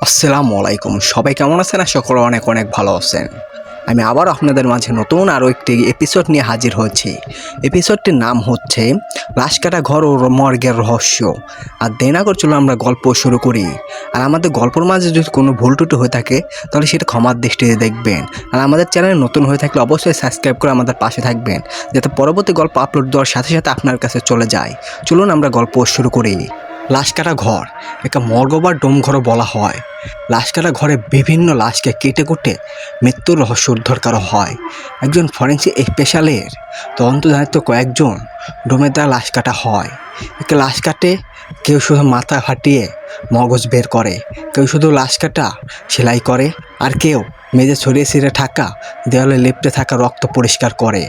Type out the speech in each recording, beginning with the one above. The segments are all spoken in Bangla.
আসসালামু আলাইকুম। সবাই কেমন আছেন? আশা করি অনেক অনেক ভালো আছেন। আমি আবার আপনাদের মাঝে নতুন আরও একটি এপিসোড নিয়ে হাজির হয়েছি। এপিসোডটির নাম হচ্ছে লাশ কাটা ঘর ও মর্গের রহস্য। আর দেনাগর চলো আমরা গল্প শুরু করি। আর আমাদের গল্পের মাঝে যদি কোনো ভুল টুটু হয়ে থাকে, তাহলে সেটা ক্ষমার দৃষ্টিতে দেখবেন। আর আমাদের চ্যানেল নতুন হয়ে থাকলে অবশ্যই সাবস্ক্রাইব করে আমাদের পাশে থাকবেন, যাতে পরবর্তী গল্প আপলোড দেওয়ার সাথে সাথে আপনার কাছে চলে যায়। চলুন আমরা গল্প শুরু করি। লাশ কাটা ঘর। একে মর্গ বা ডোমঘরও বলা হয়। লাশ কাটা ঘরে বিভিন্ন লাশকে কেটে কুটে মৃত্যুর রহস্য উদ্ধার করা হয়। একজন ফরেন্সিক স্পেশালের তদন্ত দায়িত্ব কয়েকজন ডোমের দ্বারা লাশ কাটা হয়। একে লাশ কাটে কেউ শুধু মাথা ফাটিয়ে মগজ বের করে, কেউ শুধু লাশ কাটা সেলাই করে, আর কেউ মেঝে ছড়িয়ে ছিঁড়ে থাকা দেওয়ালে লেপটে থাকা রক্ত পরিষ্কার করে।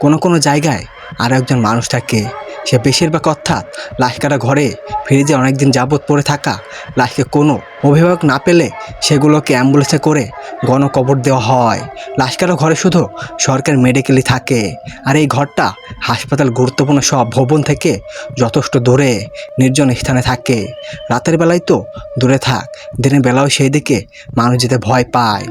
কোনো কোনো জায়গায় আর একজন মানুষ থাকে সে বেশিরভাগ অর্থাৎ লাশ কাটা ঘরে ফ্রিজে অনেকদিন যাবৎ পড়ে থাকা লাশকে কোনো অভিভাবক না পেলে সেগুলোকে অ্যাম্বুলেন্সে করে গণকবর দেওয়া হয়। লাশ কাটা ঘরে শুধু সরকার মেডিকেলই থাকে। আর এই ঘরটা হাসপাতাল গুরুত্বপূর্ণ সব ভবন থেকে যথেষ্ট দূরে, নির্জন স্থানে থাকে। রাতের বেলায় তো দূরে থাক, দিনের বেলাও সেই দিকে মানুষ যেতে ভয় পায়।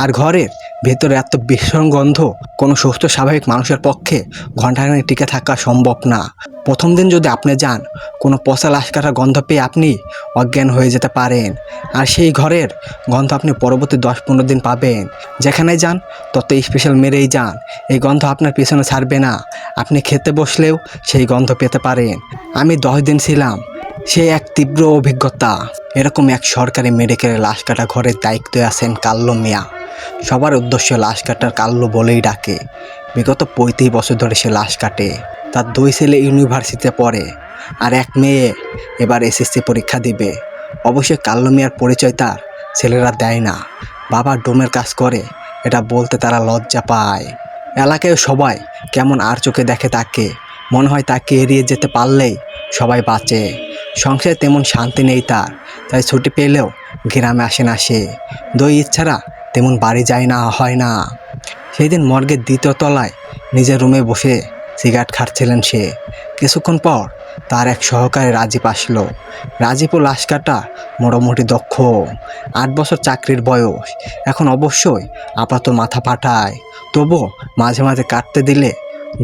আর ঘরের ভেতরে এত ভীষণ গন্ধ, কোনো সুস্থ স্বাভাবিক মানুষের পক্ষে ঘন্টাখানেক টিকে থাকা সম্ভব না। প্রথম দিন যদি আপনি যান, কোনো পচা লাশ কাটার গন্ধ পেয়ে আপনি অজ্ঞান হয়ে যেতে পারেন। আর সেই ঘরের গন্ধ আপনি পরবর্তী দশ পনেরো দিন পাবেন। যেখানে যান তত স্পেশাল মেরেই যান। এই গন্ধ আপনার পেছনে ছাড়বে না। আপনি খেতে বসলেও সেই গন্ধ পেতে পারেন। আমি দশ দিন ছিলাম। সে এক তীব্র অভিজ্ঞতা। এরকম এক সরকারি মেডিকেলে লাশ কাটা ঘরের দায়িত্বে আছেন কাল্লো মিয়া। সবার উদ্দেশ্য লাশ কাটার কাল্লো বলেই ডাকে। বিগত পঁয়ত্রিশ বছর ধরে সে লাশ কাটে। তার দুই ছেলে ইউনিভার্সিটিতে পড়ে আর এক মেয়ে এবার এসএসসি পরীক্ষা দিবে। অবশ্যই কাল্লো মিয়ার পরিচয় তার ছেলেরা দেয় না। বাবা ডোমের কাজ করে, এটা বলতে তারা লজ্জা পায়। এলাকায় সবাই কেমন আর চোখে দেখে তাকে। মনে হয় তাকে এড়িয়ে যেতে পারলেই সবাই বাঁচে। সংসারে তেমন শান্তি নেই তার, তাই ছুটি পেলেও গ্রামে আসে না সে। দই ইচ্ছারা তেমন বাড়ি যায় না, হয় না। সেই দিন মর্গের দ্বিতীয় তলায় নিজের রুমে বসে সিগারেট খাচ্ছিলেন সে। কিছুক্ষণ পর তার এক সহকারী রাজীব আসলো। রাজীবও লাশ কাটা মোটামুটি দক্ষ। আট বছর চাকরির বয়স, এখন অবশ্যই আপাতত মাথা পাঠায় তবুও মাঝে মাঝে কাটতে দিলে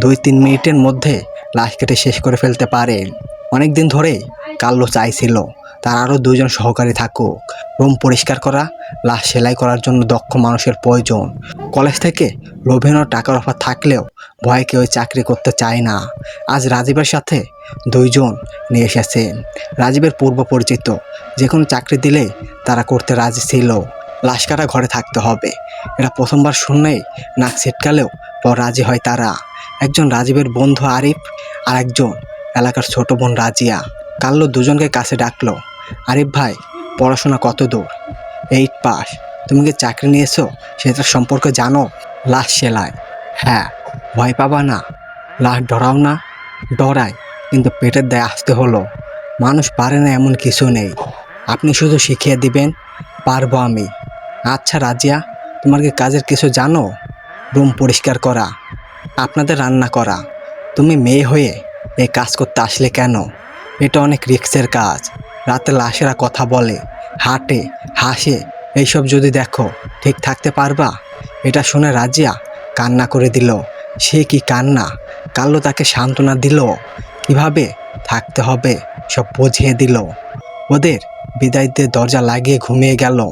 দুই তিন মিনিটের মধ্যে লাশ কেটে শেষ করে ফেলতে পারেন। অনেক দিন ধরেই কাল্লো চাইছিল তার আরও দুজন সহকারী থাকুক। রুম পরিষ্কার করা, লাশ সেলাই করার জন্য দক্ষ মানুষের প্রয়োজন। কলেজ থেকে লোভেনো টাকার অফার থাকলেও ভয়ে কেউ চাকরি করতে চায় না। আজ রাজীবের সাথে দুইজন নিয়ে এসেছেন রাজীবের পূর্ব পরিচিত, যে কোনো চাকরি দিলে তারা করতে রাজি ছিল। লাশ কাটা ঘরে থাকতে হবে। এটা প্রথমবার শুনলেই নাক ছিটকালেও পর রাজি হয় তারা। একজন রাজীবের বন্ধু আরিফ আর একজন এলাকার ছোট বোন রাজিয়া কাল্লো দুজনকে কাছে ডাকলো, আরিফ ভাই, পড়াশোনা কত দূর? Eight pass. তুমি কি চাকরি নিয়েছো? সেটা সম্পর্কে জানো? লাশ সেলাই। হ্যাঁ ভয় পাবা না। লাশ ডরাও না। ডরায় কিন্তু পেটের দায় আসতে হলো। মানুষ পারে না এমন কিছু নেই। আপনি শুধু শিখিয়ে দিবেন, পারব আমি। আচ্ছা রাজিয়া, তোমার কি কাজের কিছু জানো? রুম পরিষ্কার করা, আপনাদের রান্না করা। তুমি মেয়ে হয়ে এই কাজ করতে আসলে কেন? এটা অনেক রিক্সের কাজ। রাতে লাশেরা কথা বলে, হাঁটে, হাসে, এইসব যদি দেখো, ঠিক থাকতে পারবা? এটা শুনে রাজিয়া কান্না করে দিল। সে কি কান্না? কাল্লো তাকে সান্ত্বনা দিল। কীভাবে? থাকতে হবে, সব বুঝিয়ে দিল। ওদের বিদায় দিয়ে দরজা লাগিয়ে ঘুমিয়ে গেল।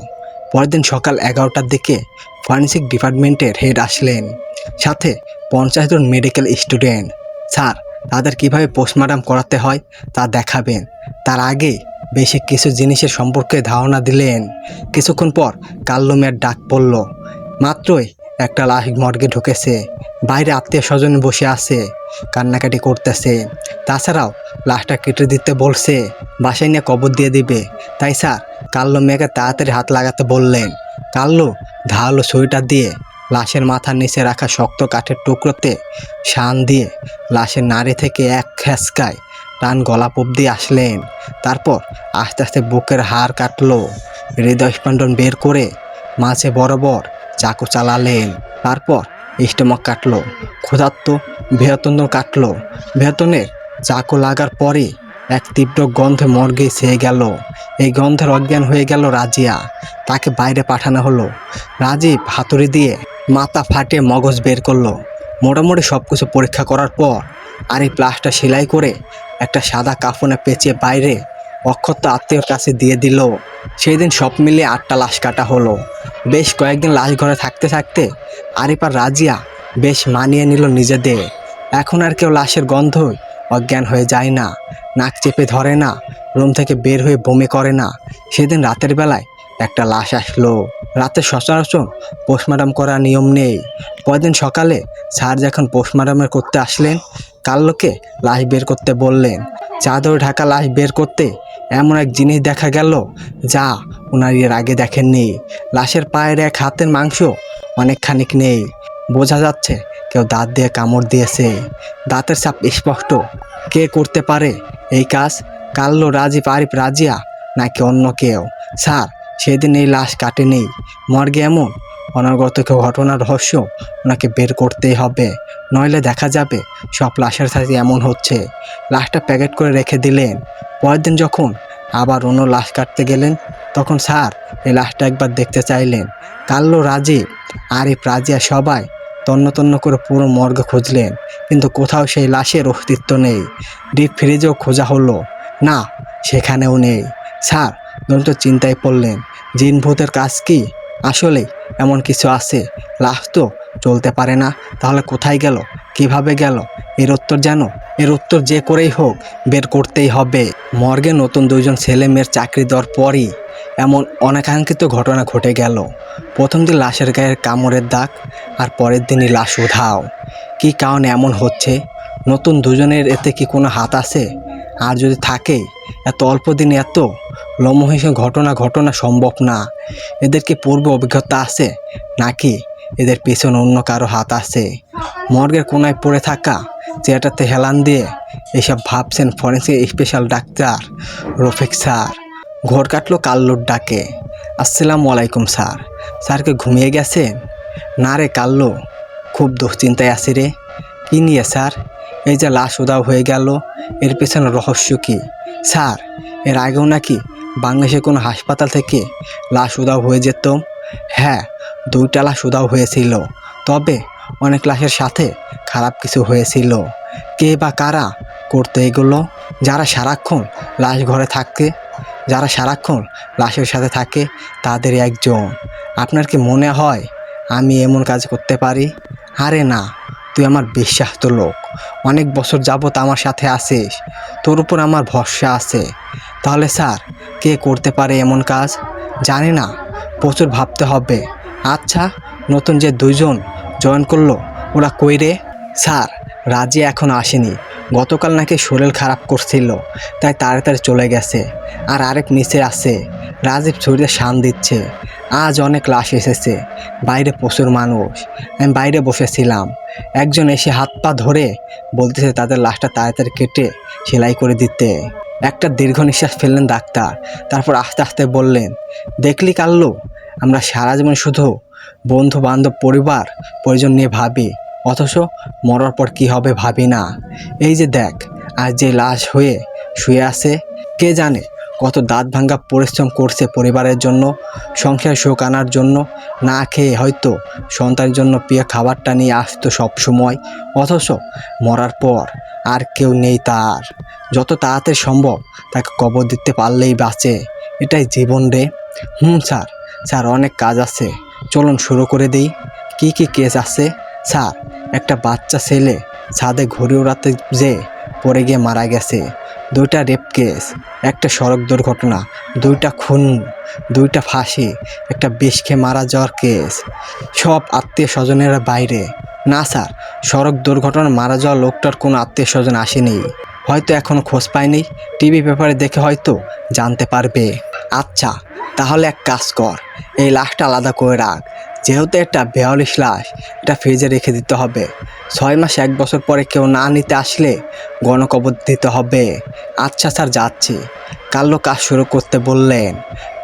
পরের দিন সকাল এগারোটার দিকে ফরেন্সিক ডিপার্টমেন্টের হেড আসলেন। সাথে পঞ্চাশ জন মেডিকেল স্টুডেন্ট। স্যার তাদের কীভাবে পোস্টমর্টম করাতে হয় তা দেখাবেন। তার আগে বেশি কিছু জিনিসের সম্পর্কে ধারণা দিলেন। কিছুক্ষণ পর কাল্লুমের ডাক পড়ল। মাত্রই একটা লাশ মর্গে ঢুকেছে। বাইরে আত্মীয় স্বজন বসে আছে, কান্নাকাটি করতেছে। তাছাড়াও লাশটা কেটে দিতে বলছে, বাসায় নিয়ে কবর দিয়ে দিবে। তাই স্যার, কাল্লো মেয়েকে তাড়াতাড়ি হাত লাগাতে বললেন। কাল্লু ধারালো ছুরিটা দিয়ে লাশের মাথার নিচে রাখা শক্ত কাঠের টুকরোতে শান দিয়ে লাশের নাড়ি থেকে এক খেসকায় টান গলা দিয়ে আসলেন। তারপর আস্তে আস্তে বুকের হাড় কাটলো। হৃদয় স্পন্দন বের করে মাঝে বরাবর চাকু চালালেন। তারপর স্টমক কাটলো, ক্ষুধার্ত বৃহতন কাটলো। বৃহতনের চাকু লাগার পরে এক তীব্র গন্ধে মর্গে ছেয়ে গেল। এই গন্ধের অজ্ঞান হয়ে গেল রাজিয়া। তাকে বাইরে পাঠানো হলো। রাজীব হাতুড়ি দিয়ে মাথা ফাটে মগজ বের করল। মোটামুটি সব কিছু পরীক্ষা করার পর আর এই প্লাসটা সেলাই করে একটা সাদা কাফনে পেঁচিয়ে বাইরে অক্ষত আত্মীয়র কাছে দিয়ে দিল। সেই দিন সব মিলিয়ে আটটা লাশ কাটা হলো। বেশ কয়েকদিন লাশ ঘরে থাকতে থাকতে আরিপার রাজিয়া বেশ মানিয়ে নিল নিজেদের। এখন আর কেউ লাশের গন্ধ অজ্ঞান হয়ে যায় না, নাক চেপে ধরে না, রুম থেকে বের হয়ে বমি করে না। সেদিন রাতের বেলায় একটা লাশ আসলো। রাতে সচরাচর পোস্টমার্টম করার নিয়ম নেই। পরদিন সকালে স্যার যখন পোস্টমার্টমের করতে আসলেন কাল্লোকে লাশ বের করতে বললেন। চাদর ঢাকা লাশ বের করতে এমন এক জিনিস দেখা গেল যা ওনার এর আগে দেখেননি। লাশের পায়ের এক হাতের মাংস অনেকখানিক নেই। বোঝা যাচ্ছে কেউ দাঁত দিয়ে কামড় দিয়েছে। দাঁতের চাপ স্পষ্ট। কে করতে পারে এই কাজ? কাল্লো রাজীব আরিফ রাজিয়া নাকি অন্য কেউ? স্যার সেদিন এই লাশ কাটেনি মর্গে এমন অনাগত কেউ ঘটনার রহস্য ওনাকে বের করতেই হবে, নইলে দেখা যাবে সব লাশের সাথে এমন হচ্ছে। লাশটা প্যাকেট করে রেখে দিলেন। পরের দিন যখন আবার অন্য লাশ কাটতে গেলেন, তখন স্যার এই লাশটা একবার দেখতে চাইলেন। কাল্লো রাজীব আরিফ রাজিয়া সবাই তন্ন তন্ন করে পুরো মর্গ খুঁজলেন, কিন্তু কোথাও সেই লাশের অস্তিত্ব নেই। ডিপ ফ্রিজেও খোঁজা হলো, না, সেখানেও নেই। স্যার দন্ত চিন্তায় পড়লেন, জিন ভূতের কাজ কি? আসলে এমন কিছু আছে, লাশ তো চলতে পারে না, তাহলে কোথায় গেল? কীভাবে গেল? এর উত্তর জানো এর উত্তর যে করেই হোক, বের করতেই হবে। মর্গে নতুন দুইজন ছেলে মেয়ের চাকরি দেওয়ার পরই এমন অনাকাঙ্ক্ষিত ঘটনা ঘটে গেল। প্রথম দিন লাশের গায়ের কামড়ের দাগ, আর পরের দিনই লাশ উধাও। কী কারণে এমন হচ্ছে? নতুন দুজনের এতে কি কোনো হাত আছে? আর যদি থাকে, এত অল্প দিনে এত লমহিস ঘটনা ঘটনা সম্ভব না। এদের কি পূর্ব অভিজ্ঞতা আছে, নাকি এদের পেছনে অন্য কারও হাত আছে? মর্গের কোনায় পড়ে থাকা চেয়ারটাতে হেলান দিয়ে এসব ভাবছেন forensic special doctor, Rafiq sir. ঘোর কাটলো কাল্লুর ডাকে। আসসালামু আলাইকুম, স্যার। স্যারকে ঘুমিয়ে গেছে না রে কাল্লু খুব দুশ্চিন্তায় আছি রে। কী নিয়ে, স্যার? এই যে লাশ উদাও হয়ে গেল, এর পেছনে রহস্য কি? স্যার, এর আগেও নাকি বাংলাদেশের কোনো হাসপাতাল থেকে লাশ উদাও হয়ে যেত। হ্যাঁ দুইটা লাশ উদাও হয়েছিল। তবে অনেক লাশের সাথে খারাপ কিছু হয়েছিল। কে বা কারা করতে এগুলো? যারা সারাক্ষণ লাশ ঘরে থাকে, যারা সারাক্ষণ লাশের সাথে থাকে, তাদের একজন। আপনার কি মনে হয় আমি এমন কাজ করতে পারি? আরে না। তুই আমার বিশ্বাস্ত লোক। অনেক বছর যাবত আমার সাথে আছিস। তোর উপর আমার ভরসা আছে। তাহলে স্যার, কে করতে পারে এমন কাজ? জানি না। প্রচুর ভাবতে হবে। আচ্ছা নতুন যে দুইজন জয়েন করল, ওরা কই রে? স্যার, রাজি এখন আসেনি। গতকাল নাকি শরীর খারাপ করছিল, তাই তাড়াতাড়ি চলে গেছে। আর আরেক নিচে আছে, রাজীব শরীরে শান দিচ্ছে। আজ অনেক লাশ এসেছে। বাইরে প্রচুর মানুষ। আমি বাইরে বসেছিলাম। একজন এসে হাত পা ধরে বলতেছে তাদের লাশটা তাড়াতাড়ি কেটে সেলাই করে দিতে। একটা দীর্ঘ নিঃশ্বাস ফেললেন ডাক্তার। তারপর আস্তে আস্তে বললেন, দেখলি কাল্লু, আমরা সারা জীবন শুধু বন্ধু বান্ধব পরিবার, পরিজন নিয়ে ভাবি, অথচ মরার পর কি হবে ভাবি না। এই যে দেখ, আজ যে লাশ হয়ে শুয়ে আছে, কে জানে কত দাঁত ভাঙ্গা পরিশ্রম করছে পরিবারের জন্য, সংসার সুখ আনার জন্য, না খেয়ে হয়তো সন্তানের জন্য প্রিয় খাবারটা নিয়ে আসতো সব সময় অথচ মরার পর আর কেউ নেই তার। যত তাড়াতাড়ি সম্ভব তাকে কবর দিতে পারলেই বাঁচে। এটাই জীবন রে। হুম, স্যার। স্যার, অনেক কাজ আছে। চলুন শুরু করে দিই। কি কি কেস আছে? স্যার, একটা বাচ্চা ছেলে ছাদে ঘুরে ওড়াতে যে পড়ে গিয়ে মারা গেছে। দুইটা রেপ কেস একটা সড়ক দুর্ঘটনা, দুইটা খুন, দুইটা ফাঁসি, একটা বিষ খেয়ে মারা যাওয়ার কেস সব আত্মীয় স্বজনেরা বাইরে। না স্যার, সড়ক দুর্ঘটনা মারা যাওয়া লোকটার কোনো আত্মীয় স্বজন আসেনি। হয়তো এখনও খোঁজ পায়নি। টিভি পেপারে দেখে হয়তো জানতে পারবে। আচ্ছা তাহলে এক কাজ কর। এই লাশটা আলাদা করে রাখ। যেহেতু একটা বেয়াল্লিশ লাশ, এটা ফ্রিজে রেখে দিতে হবে। ছয় মাস এক বছর পরে কেউ না নিতে আসলে গণকবর দিতে হবে। আচ্ছা স্যার, যাচ্ছি। কাল্লো কাজ শুরু করতে বললেন।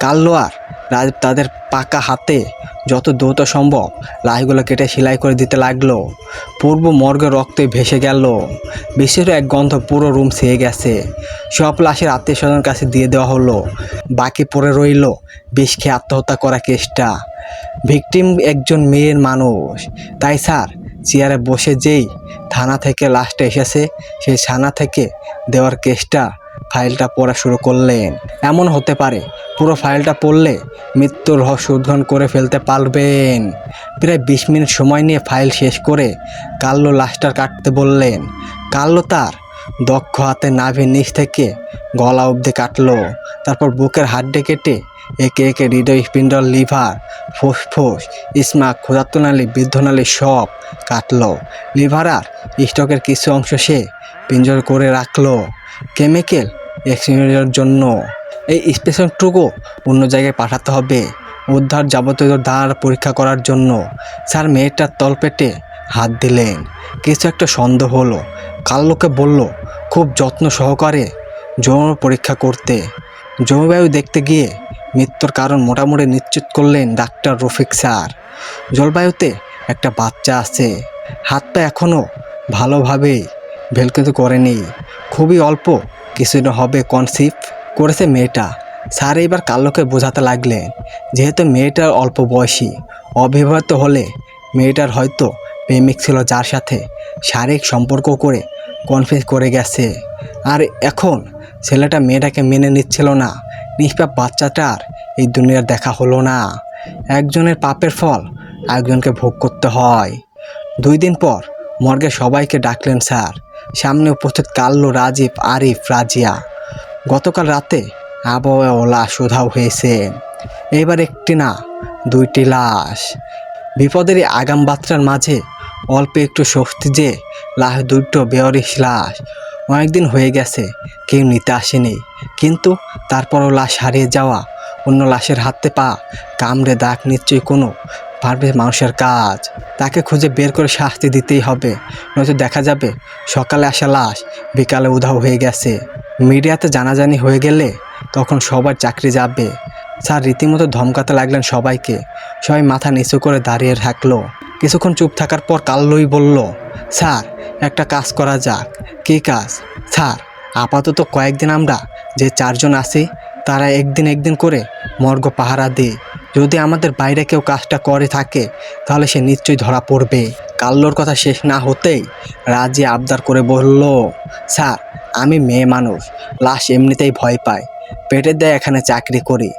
কাল্লো আর রাজীব তাদের পাকা হাতে যত দ্রুত সম্ভব লাশগুলো কেটে সেলাই করে দিতে লাগল। পূর্ব মর্গে রক্তে ভেসে গেল। বিশেষ এক গন্ধ পুরো রুম ছেয়ে গেছে। সব লাশের আত্মীয় স্বজনের কাছে দিয়ে দেওয়া হলো। বাকি পড়ে রইল, বিষ খেয়ে আত্মহত্যা করা কেসটা। ভিকটিম একজন মেয়ের মানুষ। তাই স্যার, চেয়ারে বসে যেই থানা থেকে লাস্টে এসেছে, সেই থানা থেকে দেওয়ার কেসটা ফাইলটা পড়া শুরু করলেন। এমন হতে পারে, পুরো ফাইলটা পড়লে মৃত্যুর রহস্য উদ্ঘাটন করে ফেলতে পারবেন। প্রায় বিশ মিনিট সময় নিয়ে ফাইল শেষ করে কাল্লো লাশটা কাটতে বললেন। কাল্লো তার দক্ষ হাতে নাভির নিচ থেকে গলা অবধি কাটলো। তারপর বুকের হাড্ডে কেটে একে একে হৃদয় স্পিন্ডল লিভার ফুসফুস ইসমাক ক্ষুধাত্তনালী বৃদ্ধনালী সব কাটলো। লিভার আর স্টকের কিছু অংশ সে পিঞ্জর করে রাখল। কেমিক্যাল এক্সচেঞ্জের জন্য। এই স্পেশনটুকু অন্য জায়গায় পাঠাতে হবে। উদ্ধার যাবতীয় দাঁড় পরীক্ষা করার জন্য। স্যার মেয়েটার তলপেটে হাত দিলেন। কিছু একটা সন্দেহ হলো। কাল্লোকে বলল, খুব যত্ন সহকারে যৌন পরীক্ষা করতে। জলবায়ু দেখতে গিয়ে মৃত্যুর কারণ মোটামুটি নিশ্চিত করলেন ডাক্তার রফিক স্যার। জলবায়ুতে একটা বাচ্চা আছে। হাতটা এখনও ভালোভাবেই ভেলকিত করেনি। খুবই অল্প কিছুদিন হবে কনসিভ করেছে মেয়েটা। স্যার এবার কাল্লোকে বোঝাতে লাগলেন, যেহেতু মেয়েটার অল্প বয়সী, অবিবাহিত হলে মেয়েটার হয়তো প্রেমিক ছিল যার সাথে শারীরিক সম্পর্ক করে কনফিউজ করে গেছে। আর এখন ছেলেটা মেয়েটাকে মেনে নিচ্ছিল না। নিষ্পাপ বাচ্চাটার এই দুনিয়ার দেখা হলো না। একজনের পাপের ফল একজনকে ভোগ করতে হয়। দুই দিন পর মর্গে সবাইকে ডাকলেন, স্যার, সামনে উপস্থিত কাল্লু রাজীব, আরিফ, রাজিয়া। গতকাল রাতে আবহাওয়া লাশ উধাও হয়েছে এবার একটি না, দুইটি লাশ। বিপদের আগাম বার্তার মাঝে অল্প একটু স্বস্তি যে লাশ দুটো বেয়ারিশ লাশ অনেকদিন হয়ে গেছে, কেউ নিতে আসেনি। কিন্তু তারপরও লাশ হারিয়ে যাওয়া, অন্য লাশের হাতে পা, কামড়ে দাগ নিশ্চয়ই কোনো, পারবে মানুষের কাজ। তাকে খুঁজে বের করে শাস্তি দিতেই হবে। নয়তো দেখা যাবে, সকালে আসা লাশ বিকালে উধাও হয়ে গেছে। মিডিয়াতে জানাজানি হয়ে গেলে তখন সবার চাকরি যাবে। স্যার, রীতিমতো ধমকাতে লাগলেন সবাইকে। সবাই মাথা নিচু করে দাঁড়িয়ে থাকল। কিছুক্ষণ চুপ থাকার পর কাল্লই বলল, স্যার একটা কাজ করা যাক। কী কাজ? স্যার, আপাতত কয়েকদিন আমরা যে চারজন আছি, তারা একদিন একদিন করে মর্গ পাহারা দিই। যদি আমাদের বাইরে কেউ কাজটা করে থাকে, তাহলে সে নিশ্চয়ই ধরা পড়বে। কাল্লোর কথা শেষ না হতেই রাজি আবদার করে বলল, স্যার, আমি মেয়ে মানুষ, লাশ এমনিতেই ভয় পায়। পেটের দেয় এখানে চাকরি করি।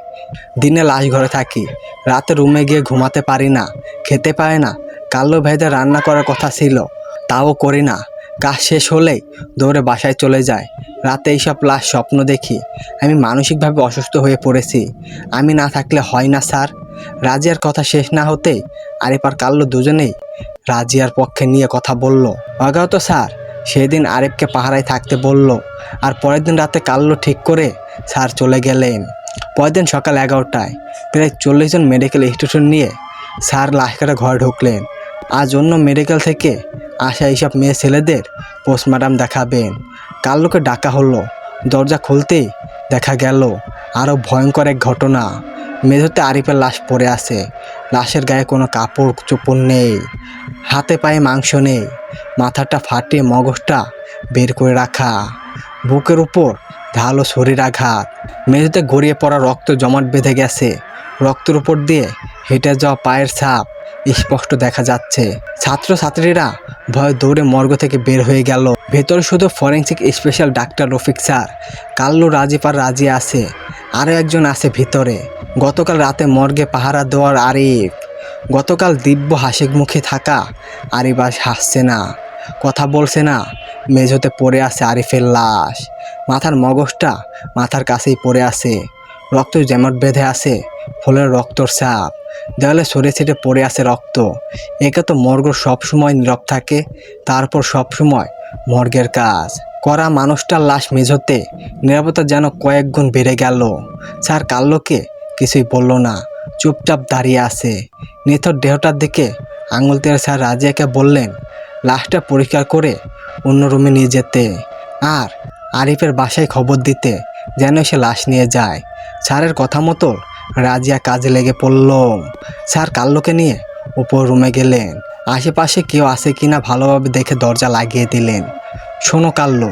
দিনে লাশ ঘরে থাকি। রাতে রুমে গিয়ে ঘুমাতে পারি না, খেতে পায় না। কাল্লো ভাইদের রান্না করার কথা ছিল। তাও করি না। কাজ শেষ হলেই দৌড়ে বাসায় চলে যায়। রাতে এইসব লাশ স্বপ্ন দেখি। আমি মানসিকভাবে অসুস্থ হয়ে পড়েছি। আমি না থাকলে হয় না, স্যার। রাজিয়ার কথা শেষ না হতেই আরিফ আর কাল্লো দুজনেই রাজিয়ার পক্ষে নিয়ে কথা বলল। অজ্ঞাত, স্যার। সেদিন আরিফকে পাহারায় থাকতে বলল। আর পরের দিন রাতে কাল্লো ঠিক করে স্যার চলে গেলেন। পরের দিন সকাল এগারোটায় প্রায় চল্লিশ জন মেডিকেল স্টেশন নিয়ে স্যার লাশ কাটা ঘরে ঢুকলেন। আজ অন্য মেডিকেল থেকে আসা এইসব মেয়ে ছেলেদের পোস্টমার্টাম দেখাবেন। কাল লোকে ডাকা হলো। দরজা খুলতেই দেখা গেল আরও ভয়ঙ্কর এক ঘটনা। মেঝেতে আরিফের লাশ পড়ে আছে। লাশের গায়ে কোনো কাপড় চোপড় নেই। হাতে পায়ে মাংস নেই। মাথাটা ফাটিয়ে মগজটা বের করে রাখা। বুকের উপর ধালো শরীর আঘাত। মেঝেতে গড়িয়ে পড়া রক্ত জমাট বেঁধে গেছে। রক্তের উপর দিয়ে হেঁটে যাওয়া পায়ের ছাপ। স্পষ্ট দেখা যাচ্ছে। ছাত্রছাত্রীরা ভয় দৌড়ে মর্গ থেকে বের হয়ে গেল। ভেতরে শুধু forensic special doctor Rafiq sir. Kallu Rajib আর রাজি আছে। আরও একজন আছে ভিতরে। গতকাল রাতে মর্গে পাহারা দেওয়ার আরিফ গতকাল দিব্য হাসিক মুখে থাকা আরিফ আজ হাসছে না। কথা বলছে না। মেঝোতে পড়ে আছে আরিফের লাশ। মাথার মগজটা মাথার কাছেই পড়ে আছে। রক্ত যেমন বেঁধে আছে, ফলের রক্তর সাপ দেওয়ালে সরে ছিটে পড়ে আছে রক্ত। একে তো মর্গ সবসময় নীরব থাকে, তারপর সবসময় মর্গের কাজ। করা মানুষটার লাশ মেঝোতে, নিরাপত্তা যেন কয়েক গুণ বেড়ে গেল। স্যার কাল্লোকে কিছুই বলল না, চুপচাপ দাঁড়িয়ে আছে। নিথর দেহটার দিকে আঙুল তেড়ে স্যার রাজিয়াকে বললেন, লাশটা পরিষ্কার করে অন্য রুমে নিয়ে যেতে। আর আরিফের বাসায় খবর দিতে। যেন সে লাশ নিয়ে যায়। স্যারের কথা মতো রাজিয়া কাজে লেগে পড়ল। স্যার কাল্লোকে নিয়ে উপর রুমে গেলেন। আশেপাশে কেউ আছে কিনা ভালোভাবে দেখে দরজা লাগিয়ে দিলেন। শোনো কাল্লো,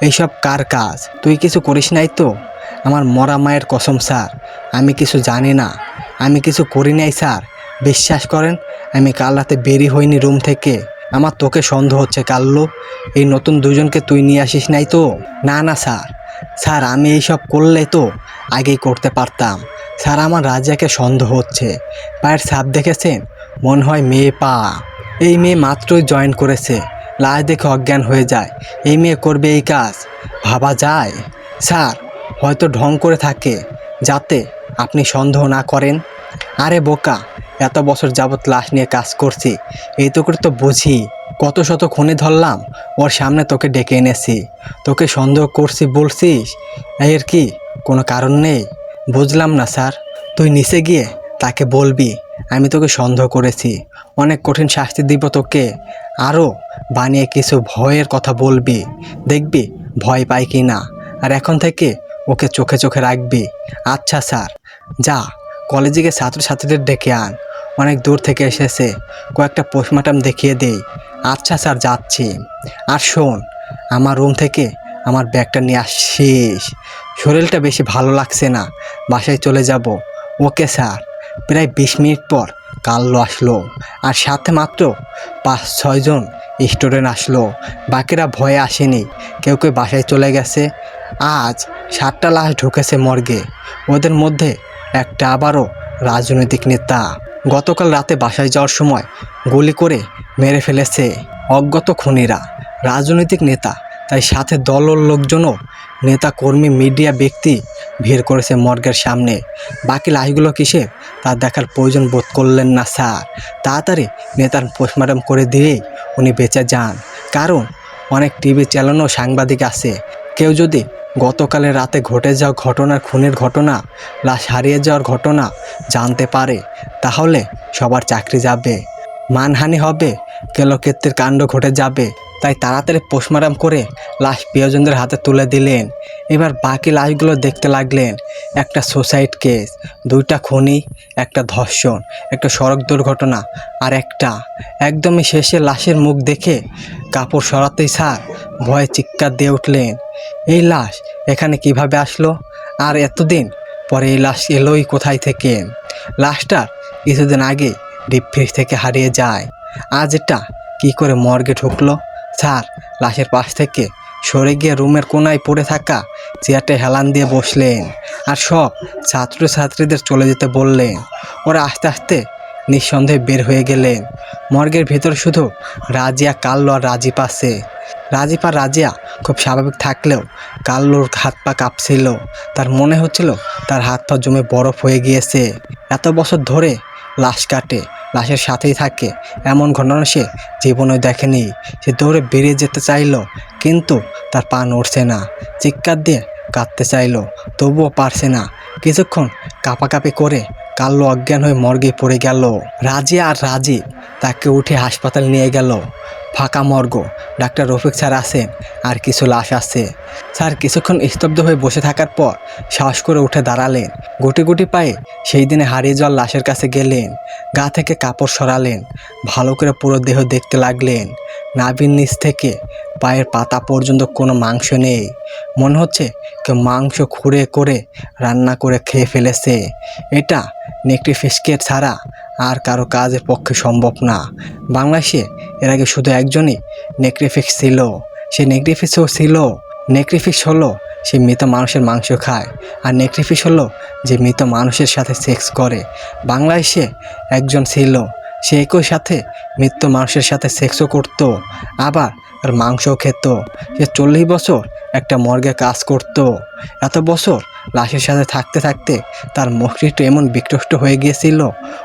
এইসব কার কাজ? তুই কিছু করিস নাই তো? আমার মরা মায়ের কসম, স্যার। আমি কিছু জানি না। আমি কিছু করি নাই, স্যার। বিশ্বাস করেন, আমি কাল রাতে বেরি হইনি রুম থেকে। আমার তোকে সন্দেহ হচ্ছে, কাল্লু। এই নতুন দুজনকে তুই নিয়ে আসিস নাই তো? না না, স্যার। স্যার, আমি এইসব করলে তো আগেই করতে পারতাম। স্যার, আমার রাজাকে সন্দেহ হচ্ছে। পায়ের ছাপ দেখেছেন? মনে হয় মেয়ে পা। এই মেয়ে মাত্রই জয়েন করেছে। লাশ দেখে অজ্ঞান হয়ে যায়। এই মেয়ে করবে এই কাজ? ভাবা যায়? স্যার, হয়তো ঢং করে থাকে। যাতে আপনি সন্দেহ না করেন। আরে বোকা, এত বছর যাবৎ লাশ নিয়ে কাজ করছি। এই তো করে তো বুঝি। কত শত খুনে ধরলাম ওর সামনে তোকে ডেকে এনেছি। তোকে সন্দেহ করছি বলছিস? এর কি কোনো কারণ নেই? বুঝলাম না, স্যার। তুই নিচে গিয়ে তাকে বলবি, আমি তোকে সন্দেহ করেছি। অনেক কঠিন শাস্তি দিব তোকে। আরও বানিয়ে কিছু ভয়ের কথা বলবি। দেখবি ভয় পাই কি না। আর এখন থেকে ওকে চোখে চোখে রাখবি। আচ্ছা স্যার। যা কলেজে গিয়ে ছাত্রছাত্রীদের ডেকে আন। অনেক দূর থেকে এসেছে। কয়েকটা পোস্টমার্টাম দেখিয়ে দেই। আচ্ছা স্যার, যাচ্ছি। আর শোন, আমার রুম থেকে আমার ব্যাগটা নিয়ে আসছিস শরীরটা বেশি ভালো লাগছে না, বাসায় চলে যাব। ওকে স্যার, প্রায় বিশ মিনিট পর কাল্লো আসলো। আর সাথে মাত্র পাঁচ ছয়জন স্টুডেন্ট আসলো। বাকিরা ভয়ে আসেনি, কেউ কেউ বাসায় চলে গেছে। আজ সাতটা লাশ ঢুকেছে মর্গে ওদের মধ্যে একটা আবারও রাজনৈতিক নেতা। গতকাল রাতে বাসায় যাওয়ার সময় গুলি করে মেরে ফেলেছে অজ্ঞাত খুনিরা। রাজনৈতিক নেতা, তাই সাথে দলের লোকজনও নেতা কর্মী, মিডিয়া ব্যক্তি ভিড় করেছে মর্গের সামনে। বাকি লাশগুলো কিসে তা দেখার প্রয়োজন বোধ করলেন না স্যার। তাড়াতাড়ি নেতার পোস্টমার্টম করে দিয়েই উনি বেঁচে যান। কারণ অনেক টিভি চ্যানেলও সাংবাদিক আছে। কেউ যদি গতকালের রাতে ঘটে যাওয়া ঘটনার খুনের ঘটনা, লাশ হারিয়ে যাওয়ার ঘটনা জানতে পারে, তাহলে সবার চাকরি যাবে, মানহানি হবে কেলক্ষেত্রের কাণ্ড ঘটে যাবে, তাই তাড়াতাড়ি পোস্টমার্টম করে লাশ প্রিয়জনদের হাতে তুলে দিলেন। এবার বাকি লাশগুলো দেখতে লাগলেন একটা সুসাইড কেস, দুইটা খুনি, একটা ধর্ষণ, একটা সড়ক দুর্ঘটনা আর একটা। একদমই শেষে লাশের মুখ দেখে কাপড় সরাতেই স্যার ভয়ে চিৎকার দিয়ে উঠলেন। এই লাশ এখানে কীভাবে আসলো? আর এতদিন পরে এই লাশ এলোই কোথায় থেকে? লাশটা কিছুদিন আগে ডিপ ফ্রিজ থেকে হারিয়ে যায়। আজ এটা কী করে মর্গে ঢুকলো? স্যার, লাশের পাশ থেকে সরে গিয়ে রুমের কোনায় পড়ে থাকা চেয়ারটা হেলান দিয়ে বসলেন আর সব ছাত্রছাত্রীদের চলে যেতে বললেন। ওরা আস্তে আস্তে নিঃসন্দেহে বের হয়ে গেলেন। মর্গের ভেতর শুধু রাজিয়া, কাল্লো আর রাজীব আছে। রাজীব আর রাজিয়া খুব স্বাভাবিক থাকলেও কাল্লোর হাত পা কাঁপছিল। তার মনে হচ্ছিল তার হাত পা জমে বরফ হয়ে গিয়েছে। এত বছর ধরে লাশ কাটে, লাশের সাথেই থাকে, এমন ঘটনা সে জীবনে দেখেনি। সে দৌড়ে বেরিয়ে যেতে চাইলো, কিন্তু তার পা নড়ছে না। চিৎকার দিয়ে কাঁদতে চাইলো, তবুও পারছে না। কিছুক্ষণ কাঁপাকাঁপি করে কাল্লো অজ্ঞান হয়ে মর্গে পড়ে গেল। রাজিয়া আর রাজি তাকে উঠে হাসপাতাল নিয়ে গেল। ফাঁকা মর্গ। ডাক্তার রফিক স্যার আছেন আর কিছু লাশ আছে। স্যার কিছুক্ষণ স্তব্ধ হয়ে বসে থাকার পর সাহস করে উঠে দাঁড়ালেন। গুটি গুটি পায়ে সেই দিনে হারিয়ে যাওয়ার লাশের কাছে গেলেন। গা থেকে কাপড় সরালেন। ভালো করে পুরো দেহ দেখতে লাগলেন। নাভির নিচ থেকে পায়ের পাতা পর্যন্ত কোনো মাংস নেই। মনে হচ্ছে কেউ মাংস খুঁড়ে করে রান্না করে খেয়ে ফেলেছে। এটা নেকটি ফিসকে ছাড়া আর কারও কাজের পক্ষে সম্ভব না। বাংলাদেশে এর আগে শুধু একজনই নেক্রিফিক্স ছিল। সে নেক্রিফিক্সও ছিল। নেক্রিফিক্স হলো সে মৃত মানুষের মাংস খায় আর নেক্রিফিক্স হলো যে মৃত মানুষের সাথে সেক্স করে। বাংলাদেশে একজন ছিল। সে একই সাথে মৃত মানুষের সাথে সেক্সও করতো, আবার আর মাংসও খেত। সে চল্লিশ বছর একটা মর্গে কাজ করত। এত বছর লাশের সাথে থাকতে থাকতে তার মস্তিষ্ক এমন বিকৃষ্ট হয়ে গিয়েছিল।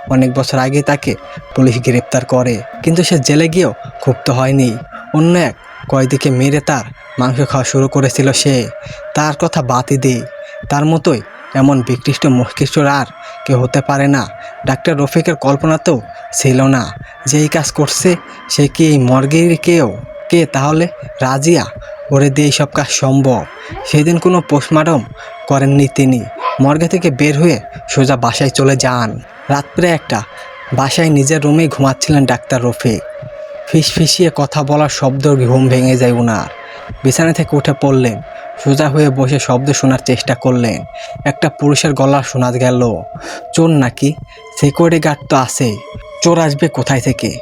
অনেক বছর আগে তাকে পুলিশ গ্রেপ্তার করে, কিন্তু সে জেলে গিয়েও ক্ষুব্ধ হয়নি। অন্য এক কয়েদিকে মেরে তার মাংস খাওয়া শুরু করেছিল সে। তার কথা বাতি দে তার মতোই এমন বিকৃষ্ট মস্তিষ্ক আর কেউ হতে পারে না। ডাক্তার রফিকের কল্পনাতেও ছিল না যে এই কাজ করছে। সে কি এই মর্গের কেউ? কে তাহলে? রাজিয়া ওরে দিয়ে সব কাজ সম্ভব। সেদিন কোনো পোস্টমার্টম করেননি তিনি। মর্গে থেকে বের হয়ে সোজা বাসায় চলে যান। রাত প্রায় একটা, বাসায় নিজের রুমেই ঘুমাচ্ছিলেন ডাক্তার রফিক। ফিস ফিসিয়ে কথা বলার শব্দ ঘুম ভেঙে যায় উনার। বিছানা থেকে উঠে পড়লেন। সোজা হয়ে বসে শব্দ শোনার চেষ্টা করলেন। একটা পুরুষের গলা শোনা গেল। চোর নাকি? সিকিউরিটি গার্ড তো আছে। চোর আসবে কোথায় থেকে?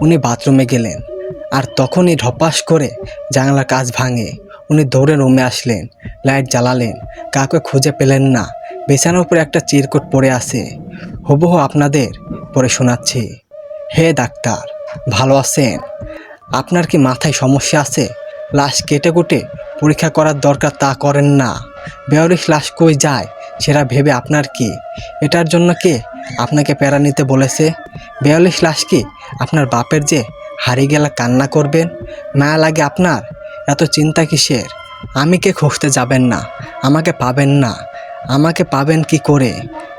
উনি বাথরুমে গেলেন। আর তখনই ঢপাস করে জানালার কাজ ভাঙে। উনি দৌড়ে রুমে আসলেন, লাইট জ্বালালেন, কাউকে খুঁজে পেলেন না। বিছানার উপরে একটা চিরকুট পড়ে আছে। হুবহু আপনাদের পরে শোনাচ্ছি। হে ডাক্তার, ভালো আছেন? আপনার কি মাথায় সমস্যা আছে? লাশ কেটে কুটে পরীক্ষা করার দরকার তা করেন না। বেয়ারিশ লাশ কই যায়, সেটা ভেবে আপনার কি? এটার জন্য কে আপনাকে প্যারা নিতে বলেছে? বেয়াল্লিশ লাশ কি আপনার বাপের যে হারিয়ে গেলে কান্না করবেন? মায়া লাগে আপনার? এত চিন্তা কিসের? আমি কে খুঁজতে যাবেন না? আমাকে পাবেন না। আমাকে পাবেন কি করে?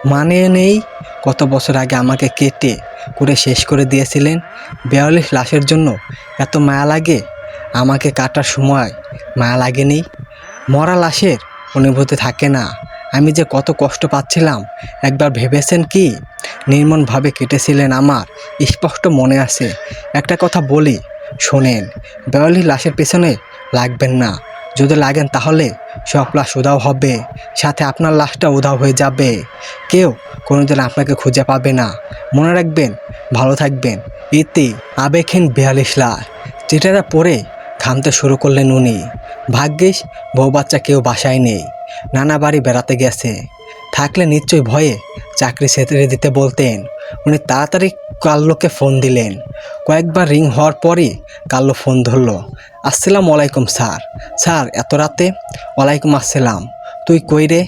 মানে নেই। কত বছর আগে আমাকে কেটে করে শেষ করে দিয়েছিলেন? বেয়াল্লিশ লাশের জন্য এত মায়া লাগে? আমাকে কাটার সময় মায়া লাগেনি? মরা লাশের অনুভূতি থাকে না। আমি যে কত কষ্ট পাচ্ছিলাম, একবার ভেবেছেন কি? নির্মমভাবে কেটেছিলেন আমার, স্পষ্ট মনে আছে। একটা কথা বলি, শোনেন, বেওয়ালি লাশের পেছনে লাগবেন না। যদি লাগেন তাহলে সব লাশ উধাও হবে, সাথে আপনার লাশটা উধাও হয়ে যাবে। কেউ কোনোদিন আপনাকে খুঁজে পাবে না। মনে রাখবেন, ভালো থাকবেন। ইতি আবেগহীন বিয়াল্লিশ লাশ। চিঠিটা পরে ঘামতে শুরু করলেন উনি। ভাগ্যিস বউ বাচ্চা কেউ বাসায় নেই। নানা বাড়ি বেড়াতে গেছে। থাকলে নিশ্চয়ই ভয়ে চাকরি ছেড়ে দিতে বলতেন। উনি তাড়াতাড়ি কাল্লোকে ফোন দিলেন। কয়েকবার রিং হওয়ার পরই কাল্লো ফোন ধরলো, আসসালাম আলাইকুম, স্যার। স্যার, এত রাতে? ওয়ালাইকুম আসসালাম। তুই কই রে?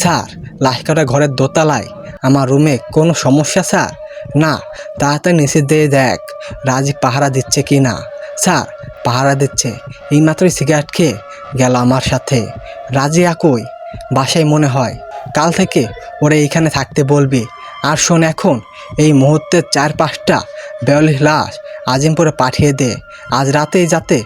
স্যার লাশ কাটা ঘরের দোতলায়। আমার রুমে কোনো সমস্যা, স্যার? না, তাড়াতাড়ি নিচে দিয়ে দেখ, রাজি পাহারা দিচ্ছে কি না? স্যার, পাহারা দিচ্ছে। এইমাত্রই সিগারেট খেয়ে গেল আমার সাথে। রাজি একই বাসায় মনে হয়। কাল থেকে ওরা এইখানে থাকতে বলবি। আর শোন এখন, এই মুহূর্তে চার পাঁচটা বেয়াল্লিশ লাশ আজিমপুরে পাঠিয়ে দে। আজ রাতেই যাতে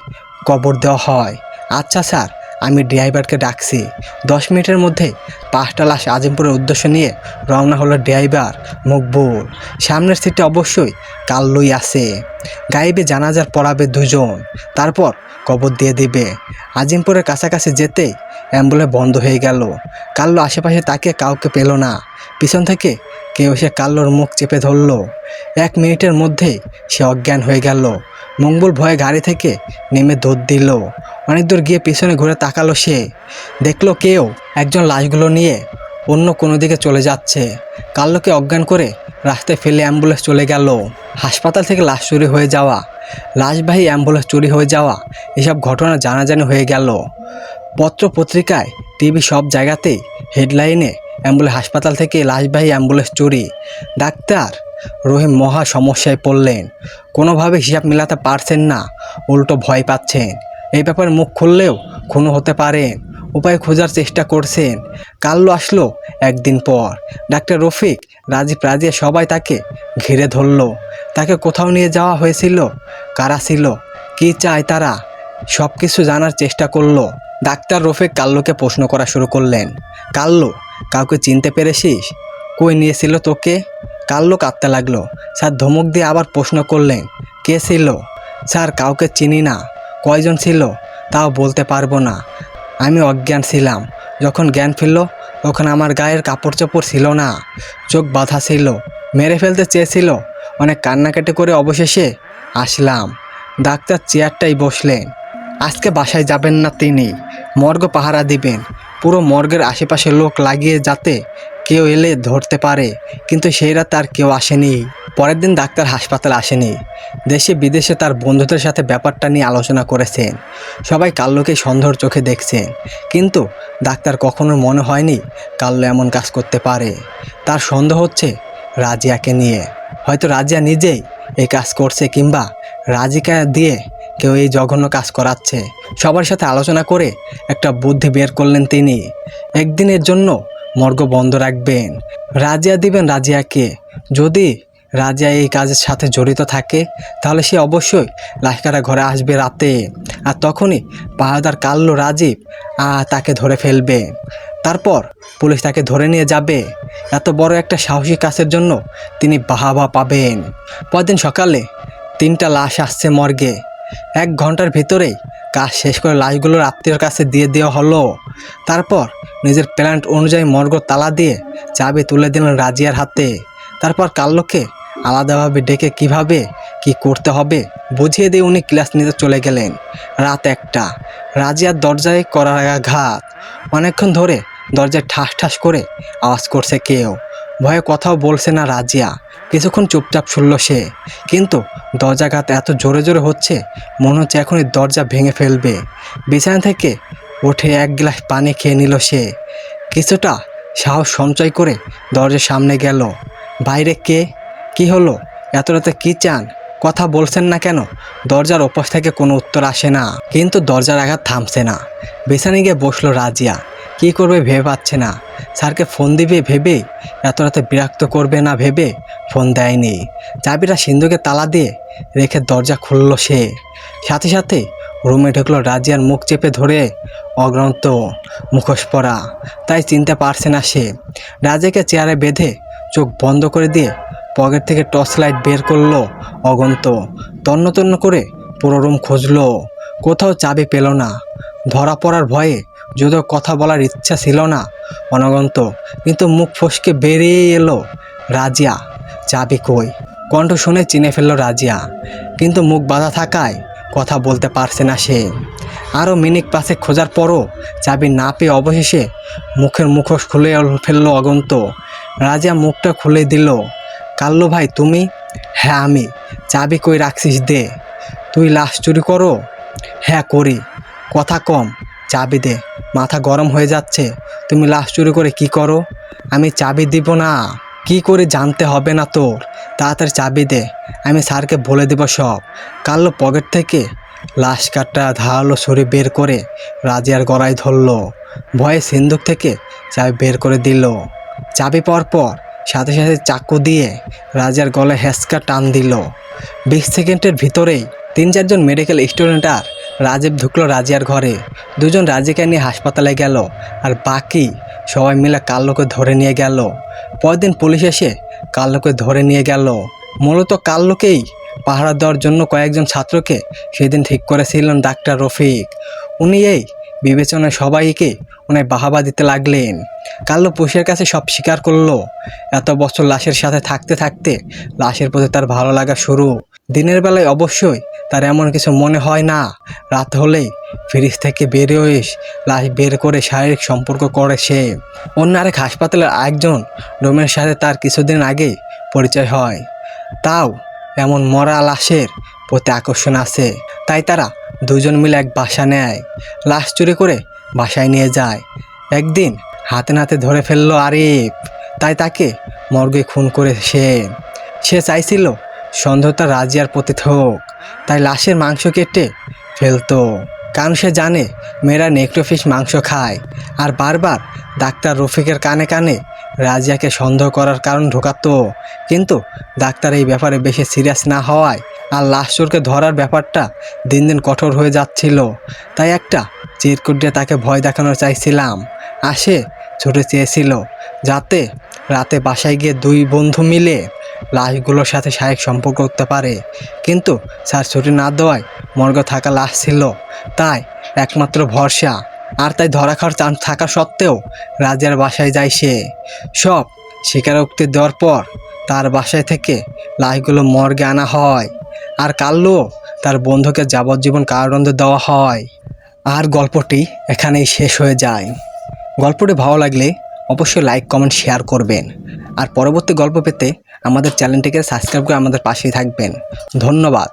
কবর দেওয়া হয়। আচ্ছা স্যার, আমি ড্রাইভারকে ডাকছি। দশ মিনিটের মধ্যে পাঁচটা লাশ আজিমপুরের উদ্দেশ্য নিয়ে রওনা হলো ড্রাইভার মকবুল। সামনের সিটে অবশ্যই কাল কাল্লুই আছে। গাইবে জানাজার পড়াবে দুজন। তারপর কবর দিয়ে দিবে। আজিমপুরের কাছাকাছি যেতেই অ্যাম্বুলেন্স বন্ধ হয়ে গেল। কাল্লো আশেপাশে তাকে কাউকে পেল না। পিছন থেকে কেউ এসে কাল্লোর মুখ চেপে ধরলো। এক মিনিটের মধ্যে সে অজ্ঞান হয়ে গেল। মঙ্গল ভয়ে গাড়ি থেকে নেমে দৌড় দিল। অনেক দূর গিয়ে পিছনে ঘুরে তাকালো সে। দেখল কেউ একজন লাশগুলো নিয়ে অন্য কোনো দিকে চলে যাচ্ছে। কাল্লোকে অজ্ঞান করে রাস্তায় ফেলে অ্যাম্বুলেন্স চলে গেল। হাসপাতাল থেকে লাশ চুরি হয়ে যাওয়া লাশবাহী অ্যাম্বুলেন্স চুরি হয়ে যাওয়া এসব ঘটনা জানাজানি হয়ে গেল। পত্র পত্রিকায় টিভি সব জায়গাতেই হেডলাইনে অ্যাম্বুলেন্স হাসপাতাল থেকে লাশবাহী অ্যাম্বুলেন্স চুরি। ডাক্তার রহিম মহা সমস্যায় পড়লেন। কোনোভাবে হিসাব মেলাতে পারছেন না, উল্টো ভয় পাচ্ছেন। এই ব্যাপারে মুখ খুললেও খুন হতে পারেন। উপায় খোঁজার চেষ্টা করছেন। কাল্লো আসলো একদিন পর। ডাক্তার রফিক রাজীব রাজিয়া সবাই তাকে ঘিরে ধরলো। তাকে কোথাও নিয়ে যাওয়া হয়েছিল? কারা ছিল? কী চায় তারা? সব কিছু জানার চেষ্টা করল। ডাক্তার রফিক কাল্লোকে প্রশ্ন করা শুরু করলেন। কাল্লো, কাউকে চিনতে পেরেছিস? কই নিয়েছিল তোকে? কাল্লো কাঁদতে লাগল। স্যার ধমক দিয়ে আবার প্রশ্ন করলেন, কে ছিল? স্যার কাউকে চিনি না। কয়জন ছিল? তাও বলতে পারব না। আমি অজ্ঞান ছিলাম। যখন জ্ঞান ফিরল তখন আমার গায়ের কাপড় চোপড় ছিল না, চোখ বাঁধা ছিল, মেরে ফেলতে চেয়েছিল। অনেক কান্নাকাটি করে অবশেষে আসলাম। ডাক্তার চেয়ারটাই বসলেন। আজকে বাসায় যাবেন না তিনি, মর্গ পাহারা দিবেন। পুরো মর্গের আশেপাশে লোক লাগিয়ে যাতে কেউ এলে ধরতে পারে, কিন্তু সেই রাত আর কেউ আসেনি। পরের দিন ডাক্তার হাসপাতাল আসেনি। দেশে বিদেশে তার বন্ধুদের সাথে ব্যাপারটা নিয়ে আলোচনা করেছেন। সবাই কাল্লোকে সন্দেহর চোখে দেখছেন। কিন্তু ডাক্তার কখনো মনে হয়নি কাল্লো এমন কাজ করতে পারে। তার সন্দেহ হচ্ছে রাজিয়াকে নিয়ে। হয়তো রাজিয়া নিজেই এই কাজ করছে কিংবা রাজিকা দিয়ে কেউ এই জঘন্য কাজ করাচ্ছে। সবার সাথে আলোচনা করে একটা বুদ্ধি বের করলেন তিনি। একদিনের জন্য মর্গ বন্ধ রাখবেন। রাজিয়া দিবেন রাজিয়াকে। যদি রাজিয়া এই কাজের সাথে জড়িত থাকে, তাহলে সে অবশ্যই লাশকারা ঘরে আসবে রাতে। আর তখনই পাহাদার কাল্লো রাজীব তাকে ধরে ফেলবে। তারপর পুলিশ তাকে ধরে নিয়ে যাবে। এত বড় একটা সাহসী কাজের জন্য তিনি বাহাবা পাবেন। পরদিন সকালে তিনটা লাশ আসছে মর্গে। এক ঘণ্টার ভিতরেই কাজ শেষ করে লাশগুলোর আত্মীয়র কাছে দিয়ে দেওয়া হলো। তারপর নিজের প্ল্যান্ট অনুযায়ী মর্গ তালা দিয়ে চাবি তুলে দিলেন রাজিয়ার হাতে। তারপর কাল্লোকে আলাদাভাবে ডেকে কীভাবে কি করতে হবে বুঝিয়ে দিয়ে উনি ক্লাস নিতে চলে গেলেন। রাত একটা। রাজিয়ার দরজায় করার আঘাত। অনেকক্ষণ ধরে দরজায় ঠাস ঠাস করে আওয়াজ করছে কেউ। ভয়ে কথাও বলছে না রাজিয়া। কিছুক্ষণ চুপচাপ শুনল সে। কিন্তু দরজাঘাত এত জোরে জোরে হচ্ছে, মনে হচ্ছে এখনই দরজা ভেঙে ফেলবে। বিছানা থেকে উঠে এক গ্লাস পানি খেয়ে নিল সে। কিছুটা সাহস সঞ্চয় করে দরজার সামনে গেল। বাইরে কে? কি হলো? এত রাতে কি চান? কথা বলছেন না কেন? দরজার ওপাশ থেকে কোনো উত্তর আসে না। কিন্তু দরজার আঘাত থামছে না। বিছানে গিয়ে বসল রাজিয়া। কি করবে ভেবে পাচ্ছে না। স্যারকে ফোন দিবে ভেবে, এত রাতে বিরক্ত করবে না ভেবে ফোন দেয়নি। চাবিটা সিন্ধুকে তালা দিয়ে রেখে দরজা খুললো সে। সাথে সাথে রুমে ঢুকলো রাজিয়ার মুখ চেপে ধরে অগ্রন্ত মুখোশ পরা। তাই চিনতে পারছে না সে। রাজিয়াকে চেয়ারে বেঁধে চোখ বন্ধ করে দিয়ে পকেট থেকে টর্চ লাইট বের করল অগন্ত। তন্ন তন্ন করে পুরো রুম খুঁজলো। কোথাও চাবি পেল না। ধরা পড়ার ভয়ে যদিও কথা বলার ইচ্ছা ছিল না অনগন্ত, কিন্তু মুখ ফসকে বেরিয়ে এলো রাজিয়া। চাবি কই? কণ্ঠ শুনে চিনে ফেলল রাজিয়া, কিন্তু মুখ বাঁধা থাকায় কথা বলতে পারছে না সে। আরও মিনিট পাশে খোঁজার পরও চাবি না পেয়ে অবশেষে মুখের মুখোশ খুলে ফেলল অগন্ত। রাজিয়া মুখটা খুলে দিল, কাল্লু ভাই, তুমি? হ্যাঁ আমি। চাবি কই রাখছিস দে। তুই লাশ চুরি করো? হ্যাঁ করি। কথা কম, চাবি দে। মাথা গরম হয়ে যাচ্ছে। তুমি লাশ চুরি করে কি করো? আমি চাবি দিব না। কি করে জানতে হবে না তোর? তাড়াতাড়ি চাবি দে। আমি স্যারকে বলে দেব সব। কাল্লো পকেট থেকে লাশ কাটটা ধারালো ছুরি বের করে রাজিয়ার গলায় ধরলো। ভয়ে সিন্দুক থেকে চাবি বের করে দিল। চাবি পাওয়ার পর সাথে সাথে চাকু দিয়ে রাজার গলায় হ্যাসকা টান দিল। বিশ সেকেন্ডের ভিতরেই তিন চারজন মেডিকেল স্টুডেন্ট আর রাজীব ঢুকলো রাজিয়ার ঘরে। দুজন রাজিকে নিয়ে হাসপাতালে গেল আর বাকি সবাই মিলে কাল্লোকে ধরে নিয়ে গেল। পরদিন পুলিশ এসে কাল্লোকে ধরে নিয়ে গেল। মূলত কাল্লোকেই পাহারা দেওয়ার জন্য কয়েকজন ছাত্রকে সেদিন ঠিক করেছিলেন ডাক্তার রফিক। উনি এই বিবেচনায় সবাইকে উনি বাহাবা দিতে লাগলেন। কাল্লো পুলিশের কাছে সব স্বীকার করল। এত বছর লাশের সাথে থাকতে থাকতে লাশের প্রতি তার ভালো লাগা শুরু। দিনের বেলায় অবশ্যই তার এমন কিছু মনে হয় না। রাত হলেই ফ্রিজ থেকে বেরিয়ে লাশ বের করে শারীরিক সম্পর্ক করে সে। অন্য আরেক হাসপাতালের আরেকজন রোমের সাথে তার কিছুদিন আগে পরিচয় হয়। তাও এমন মরা লাশের প্রতি আকর্ষণ আছে। তাই তারা দুজন মিলে এক বাসা নেয়। লাশ চুরি করে বাসায় নিয়ে যায়। একদিন হাতে নাতে ধরে ফেলল আরিফ। তাই তাকে মর্গে খুন করে সে। সে চাইছিল সন্দেহতা রাজিয়ার প্রতি হোক। তাই লাশের মাংস কেটে ফেলতো। কারণ সে জানে মেয়েরা নেক্রোফিস মাংস খায়। আর বারবার ডাক্তার রফিকের কানে কানে রাজিয়াকে সন্দেহ করার কারণ ঢোকাতো। কিন্তু ডাক্তার এই ব্যাপারে বেশি সিরিয়াস না হওয়ায় আর লাশ চোরকে ধরার ব্যাপারটা দিন দিন কঠোর হয়ে যাচ্ছিল। তাই একটা চিরকুট দিয়ে তাকে ভয় দেখানো চাইছিলাম। আসে ছুটে চেয়েছিল যাতে রাতে বাসায় গিয়ে দুই বন্ধু মিলে লাশগুলোর সাথে শারীরিক সম্পর্ক করতে পারে। কিন্তু স্যার ছুটি না দেওয়ায় মর্গ থাকা লাশ ছিল। তাই একমাত্র ভরসা। আর তাই ধরা খাওয়ার চান্স থাকা সত্ত্বেও রাজার বাসায় যায় সে। সব স্বীকারোক্তি দেওয়ার পর তার বাসায় থেকে লাশগুলো মর্গে আনা হয়। আর কাল্লু তার বন্ধুকে যাবজ্জীবন কারাদণ্ড দেওয়া হয়। আর গল্পটি এখানেই শেষ হয়ে যায়। গল্পটি ভালো লাগলে অবশ্যই লাইক কমেন্ট শেয়ার করবেন। আর পরবর্তী গল্প পেতে আমাদের চ্যানেলটিকে সাবস্ক্রাইব করে আমাদের পাশেই থাকবেন। ধন্যবাদ।